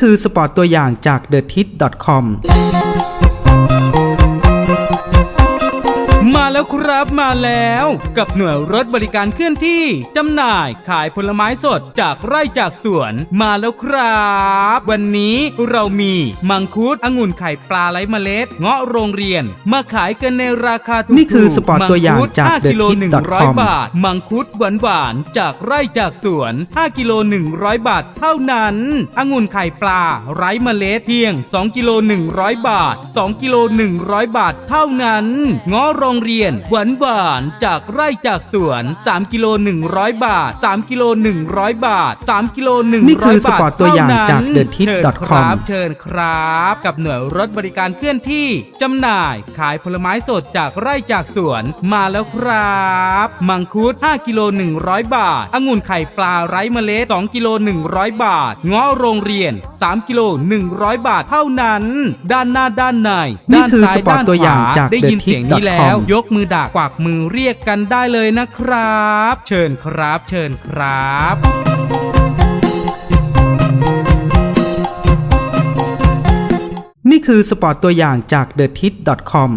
คือสปอร์ตตัวอย่างจาก t h e t i t c o m มาแล้วครับ มาแล้วกับหน่วยรถบริการเคลื่อนที่จำหน่ายขายผลไม้สดจากไร่จากสวนมาแล้วครับ วันนี้เรามีมังคุดองุ่นไข่ปลาไร้เมล็ด เงาะโรงเรียน มาขายกันในราคาถูกๆนี่คือสปอร์ตตัวอย่างจากมังคุด5กิโล TheTip.com 100บาท มังคุดหวานหวานๆจากไร่จากสวน 5 กิโล 100 บาทเท่านั้นองุ่นไข่ปลาไร้เมล็ดเพียง 2 กิโล 100 บาท 2 กิโล 100 บาทเท่านั้นง้อโรงเรียนหวานหวานๆจากไร่จากสวน 3 กิโล 100 บาท 3 กิโล 100 บาท 3 กิโล 100นี่คือสบาทปอร์ตตัวอย่างจากเท่นั้น TheTip.com เชิญครับเชิญครับ กับหน่วยรถบริการเคลื่อนที่จำหน่ายขายผลไม้สดจากไร่จากสวนมาแล้วครับ มังคุด 5 กิโล 100 บาท องุ่นไข่ปลาไร้เมล็ด 2 กิโล 100 บาทเงาะโรงเรียน 3 กิโล 100 บาทเท่านั้น ด้านหน้าด้านในนี่ด้านคือซ้ายสปอร์ตด้านตัวขอย่างวาจากได้ยิน TheTip.com เสียงนี้แล้ว ยกมือด่ากวักมือเรียกกันได้เลยนะครับ เชิญครับ เชิญครับนี่คือสปอร์ตตัวอย่างจาก t h e t i t c o m